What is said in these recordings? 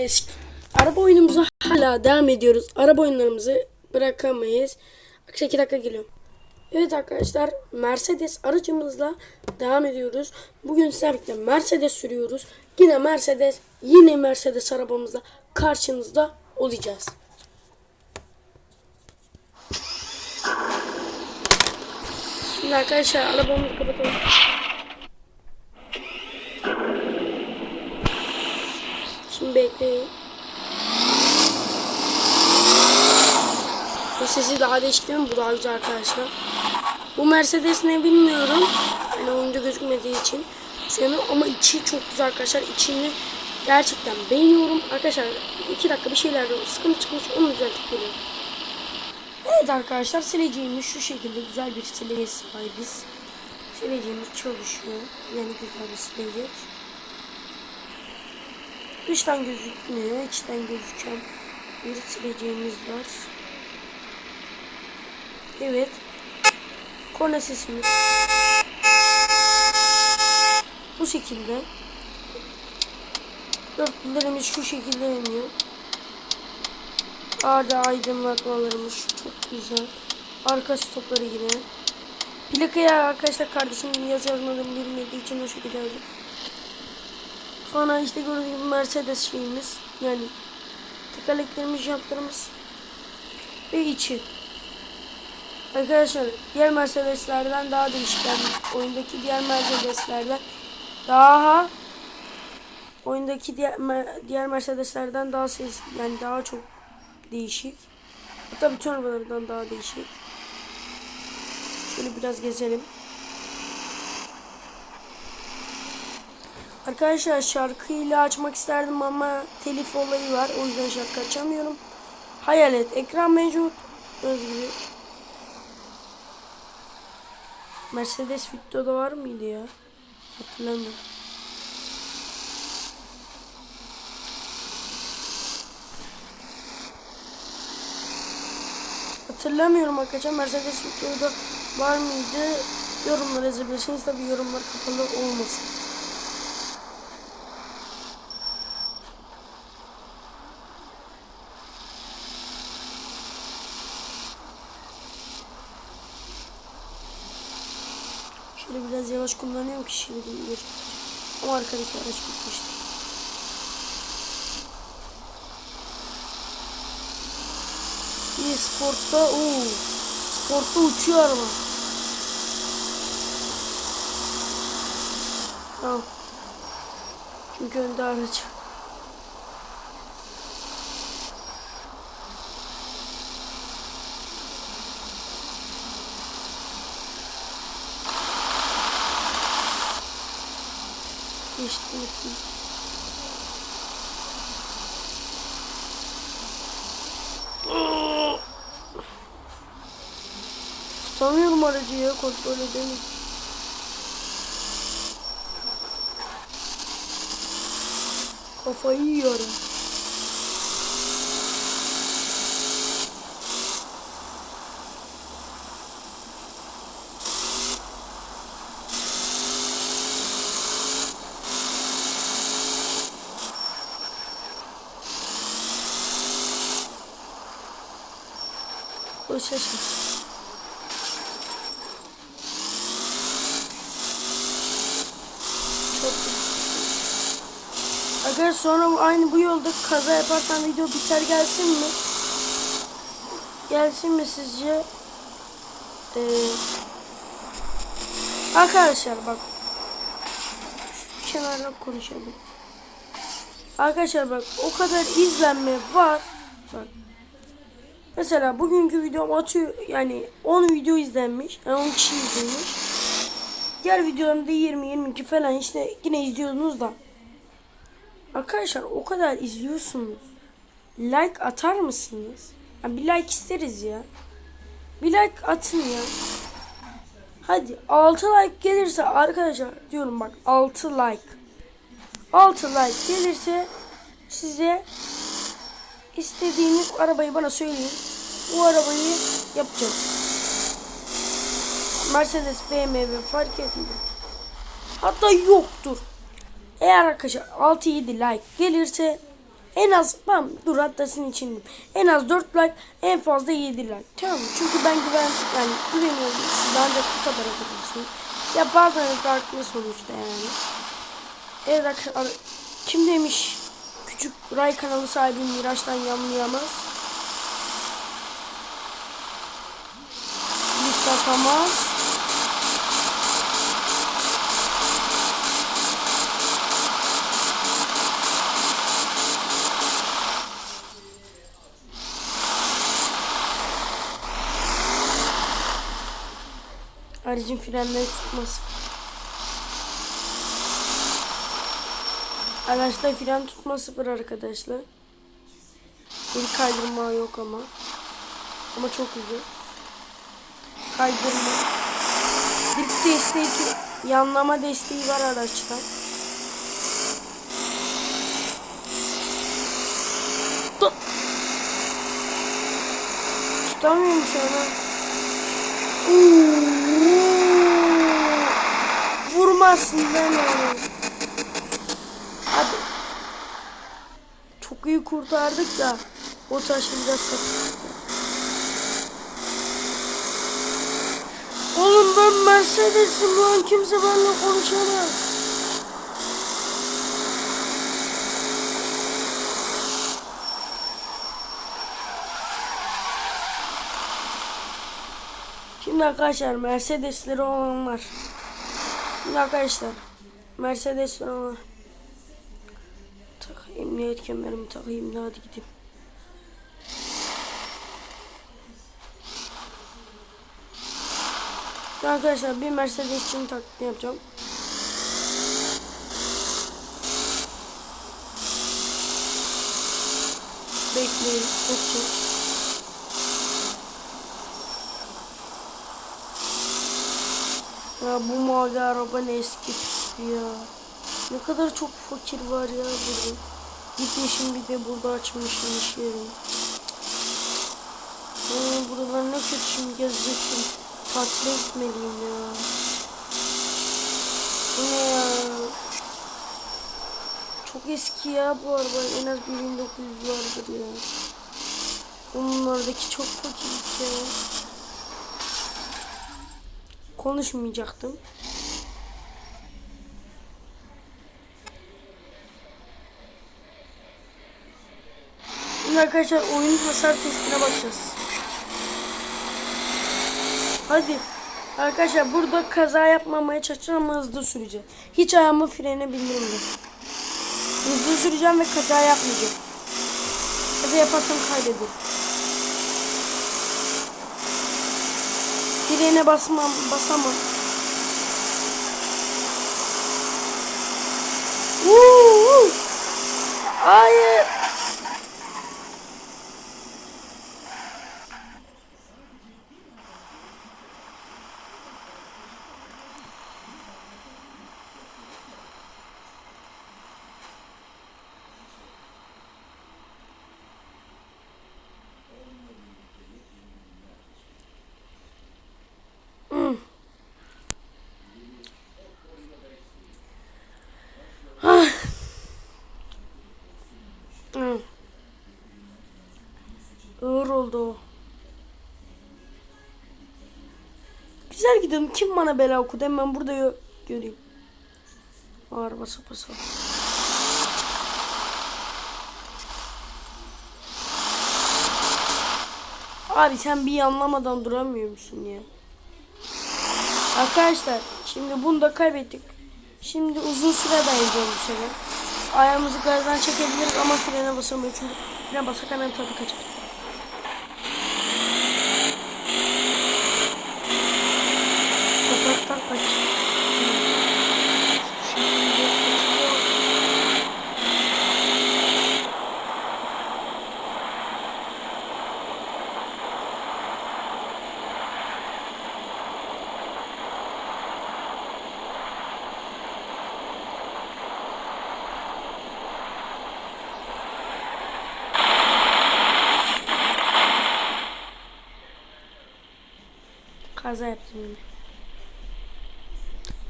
Eski araba oyunumuza hala devam ediyoruz. Araba oyunlarımızı bırakamayız. Akşam 2 dakika geliyorum. Evet arkadaşlar Mercedes aracımızla devam ediyoruz. Bugün sizlerle Mercedes sürüyoruz. Yine Mercedes, yine Mercedes arabamızla karşınızda olacağız. Şimdi arkadaşlar arabamızı kapatalım. Şimdi bekleyin. Bu sesi daha değişik değil mi? Bu daha güzel arkadaşlar. Bu Mercedes ne bilmiyorum. Yani oyunda gözükmediği için. Sevmiyorum ama içi çok güzel arkadaşlar. İçini gerçekten beğeniyorum. Arkadaşlar iki dakika bir şeylerde sıkıntı çıkmış. Onu düzeltip geliyorum. Evet arkadaşlar sileceğimiz şu şekilde güzel bir sileceğe sahibiz. Sileceğimiz çalışıyor. Yani güzel bir silecek. Dıştan gözükmüyor. içten gözüken bir sileceğimiz var. Evet. Korna sesimiz. Bu şekilde. Dörtlülerimiz şu şekilde yanıyor. Arda aydınlatmalarımız çok güzel. Arka stopları yine. Plakaya arkadaşlar kardeşim yazarını bilmediği için o şekilde yazdım. Sonra işte gördüğünüz gibi Mercedes şeyimiz. Yani tekerleklerimiz, jantlarımız ve içi. Arkadaşlar diğer Mercedeslerden daha değişik. Yani oyundaki diğer Mercedeslerden daha oyundaki diğer diğer Mercedeslerden daha ses yani daha çok değişik. Hatta bütün arabalardan daha değişik. Şöyle biraz gezelim. Arkadaşlar şarkıyla açmak isterdim ama telif olayı var. O yüzden şarkı açamıyorum. Hayalet ekran mevcut. Gibi. Mercedes videoda var mıydı ya? Hatırlamıyorum. Hatırlamıyorum arkadaşlar. Mercedes videoda var mıydı? Yorumlara yazabilirsiniz. Tabi yorumlar kapalı olmasın. Şöyle biraz yavaş kullanıyorum ki şimdi bir. Ama arkadaki araç bitmişti. İyi sportta ooo. Sportta uçuyor araba. Tamam. Çünkü önde araç. Geçti unuttum. Tutamıyorum aracı ya kontrol edemiyorum. Kafayı yiyorum. Boş açmış. Çok Arkadaşlar sonra aynı bu yolda kaza yaparsan video biter gelsin mi? Gelsin mi sizce? Ee, arkadaşlar bak. Şu konuşalım. Arkadaşlar bak o kadar izlenme var. Bak. Mesela bugünkü videom atıyor yani 10 video izlenmiş. Yani 10 kişi izlemiş. Diğer videolarımda 20-22 falan işte yine izliyorsunuz da. Arkadaşlar o kadar izliyorsunuz. Like atar mısınız? Ya bir like isteriz ya. Bir like atın ya. Hadi 6 like gelirse arkadaşlar diyorum bak 6 like. 6 like gelirse size istediğiniz arabayı bana söyleyin. O arabayı yapacağım. Mercedes, BMW fark etmiyor. Hatta yoktur. Eğer arkadaşlar 6-7 like gelirse En az tamam dur hatta sizin için en az 4 like en fazla 7 like tamam? Çünkü ben güven yani güveniyorum siz ancak bu kadar atabilirsiniz. Ya bazen farklı sonuçta yani. Evet arkadaşlar kim demiş küçük Ray kanalı sahibi Miraç'tan yanlayamaz. Lift atamaz. Aracın frenleri tutması. Araçta fren tutma sıfır arkadaşlar. Bir kaydırma yok ama. Ama çok hızlı. Kaydırma. Bir desteği, yanlama desteği var araçta. Tut. Tutamıyorum şu an. Vurmazsın ben onu. Hadi. İyi kurtardık da o taşınacak Oğlum ben Mercedes'im lan kimse benimle konuşamaz. Şimdi arkadaşlar Mercedes'leri olanlar. Şimdi arkadaşlar Mercedes'leri olanlar. Tak, emniyet kemerimi takayım da hadi gideyim. Arkadaşlar bir Mercedes için taklidi yapacağım. Bekleyin. Bekleyin. Ya bu mavi araba ne eski pis ya. Ne kadar çok fakir var ya burada. Gitmişim bir de burada açmışım iş yerini. Ee, buralar ne kötü şimdi gezecektim. Tatile gitmeliyim ya. Bu ne ya? Çok eski ya bu araba. En az 1900 vardır ya. Onlardaki çok fakirlik ya. Konuşmayacaktım. Şimdi arkadaşlar oyun hasar testine bakacağız. Hadi. Arkadaşlar burada kaza yapmamaya çalışacağım ama hızlı süreceğim. Hiç ayağımı frene bindirmiyorum. Hızlı süreceğim ve kaza yapmayacağım. Kaza yaparsam kaybederim. Frene basmam, basamam. Uuu! Hayır. Hı. Ağır oldu. Güzel gidiyorum. Kim bana bela okudu? Hemen burada gö- göreyim. Ağır basa basa. Abi sen bir anlamadan duramıyor musun ya? Arkadaşlar şimdi bunu da kaybettik. Şimdi uzun süre dayanacağım bu sefer. Ayağımızı gazdan çekebiliriz ama frene basamıyoruz çünkü frene basak hemen tadı kaçar. Topraktan kaç. Şimdi kaçıyor. Kaza yaptım yine.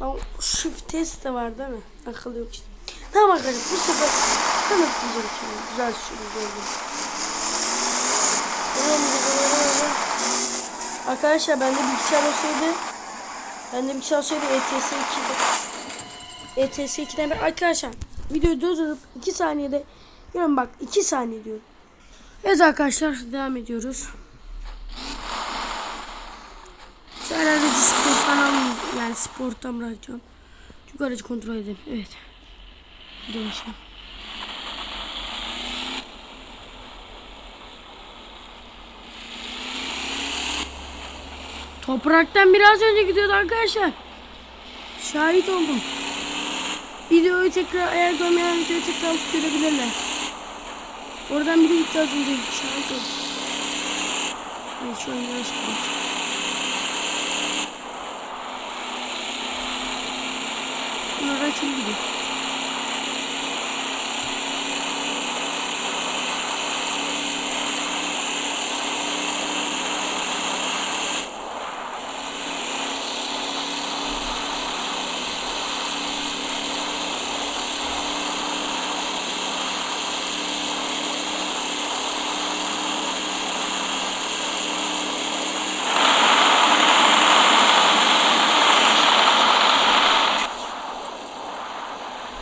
Ama shift test de var değil mi? Akıllı yok işte. Tamam arkadaşlar bu sefer kanıtlayacağım şimdi. Güzel oldum. Arkadaşlar bende bilgisayar olsaydı bende bilgisayar olsaydı ETS 2'de ETS 2'den ben arkadaşlar videoyu durdurup 2 saniyede diyorum bak 2 saniye diyorum. Evet arkadaşlar devam ediyoruz. Şu herhalde sporttan almayayım. Yani sporttan bırakacağım. Çünkü aracı kontrol edeyim. Evet. Hadi başlayalım. Topraktan biraz önce gidiyordu arkadaşlar. Şahit oldum. Videoyu tekrar eğer görmeyen videoyu tekrar alıp görebilirler. Oradan biri gitti az önce. Şahit oldum. Evet şu an yanlış gidiyor. Bunlar kim gidiyor?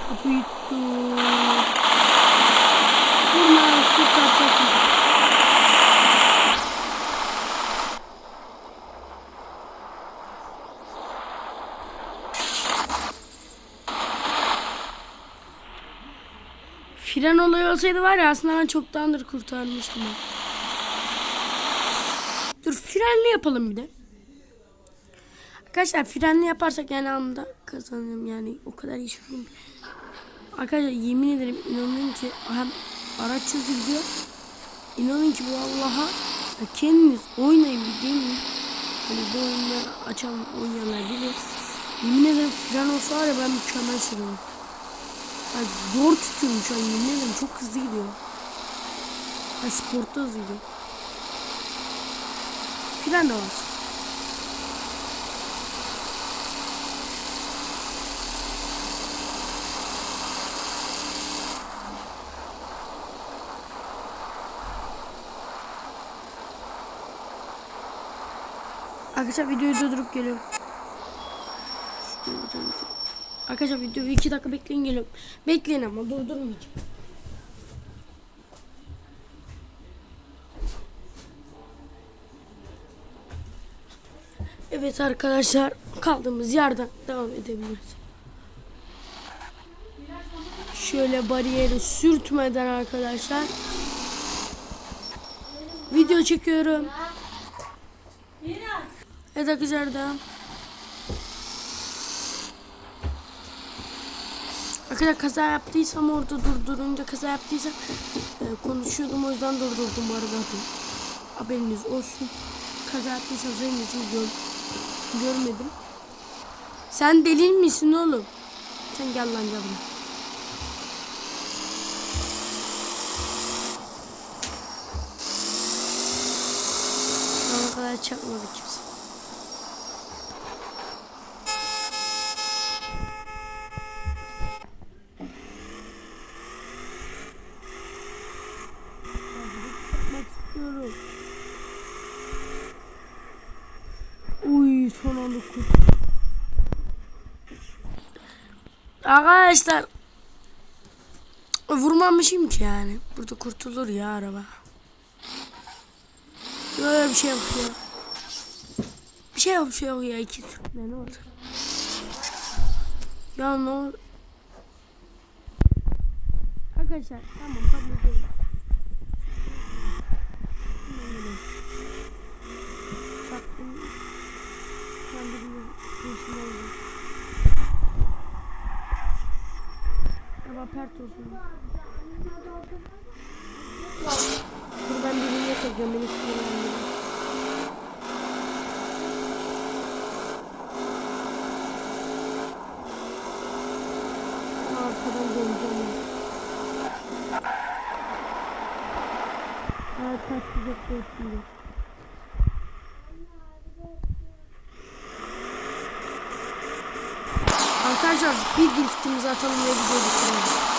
Kapı yuttu. Vurma kurtarsak. Fren olayı olsaydı var ya aslında ben çoktandır kurtarmıştım. Dur frenli yapalım bir de. Arkadaşlar frenli yaparsak yani anında kazanırım yani o kadar iyi şoförüm. Arkadaşlar yemin ederim inanın ki hem araç hızlı gidiyor. İnanın ki vallaha kendiniz oynayın bir deneyin. Hani bu oyunları açan oynayanlar bilir. Yemin ederim fren olsa var ya ben mükemmel sürüyorum. Yani zor tutuyorum şu an yemin ederim çok hızlı gidiyor. Yani sportta hızlı gidiyor. Fren de var. Arkadaşlar videoyu durdurup geliyorum. Şuraya bir tane video. Arkadaşlar videoyu 2 dakika bekleyin geliyorum. Bekleyin ama durdurmayacağım. Evet arkadaşlar kaldığımız yerden devam edebiliriz. Şöyle bariyeri sürtmeden arkadaşlar video çekiyorum. Evet arkadaşlar devam. Arkadaşlar kaza yaptıysam orada durdurunca kaza yaptıysam e, konuşuyordum o yüzden durdurdum arada. Haberiniz olsun. Kaza yaptıysam senin için gör, görmedim. Sen deli misin oğlum? Sen gel lan gel buraya. Bana kadar çakmadı kimse. Son anda kurt. Arkadaşlar vurmamışım ki yani. Burada kurtulur ya araba. Böyle bir şey yok ya. Bir şey yok şey ya. iki ne, ne oldu? Ya ne oldu? Arkadaşlar tamam kabul ediyorum. Çaktım. Ben birinin peşinde oldum. Araba pert olsun. Ben birini yakacağım. Beni sinirlendirme. Arkadan döneceğim. Evet kaçacak bu şimdi. Arkadaşlar bir driftimizi atalım ve video bitirelim.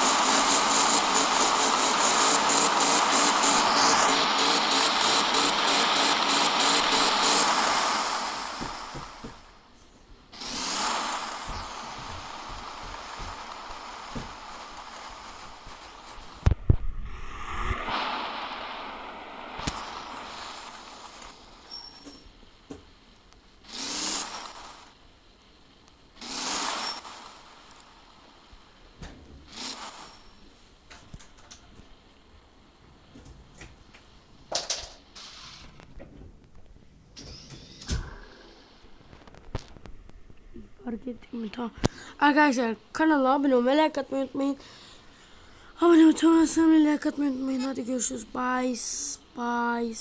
Fark ettin mi? Tamam. Arkadaşlar kanala abone olmayı, like atmayı unutmayın. Abone olmayı like atmayı unutmayın. Hadi görüşürüz. Bye. Bye.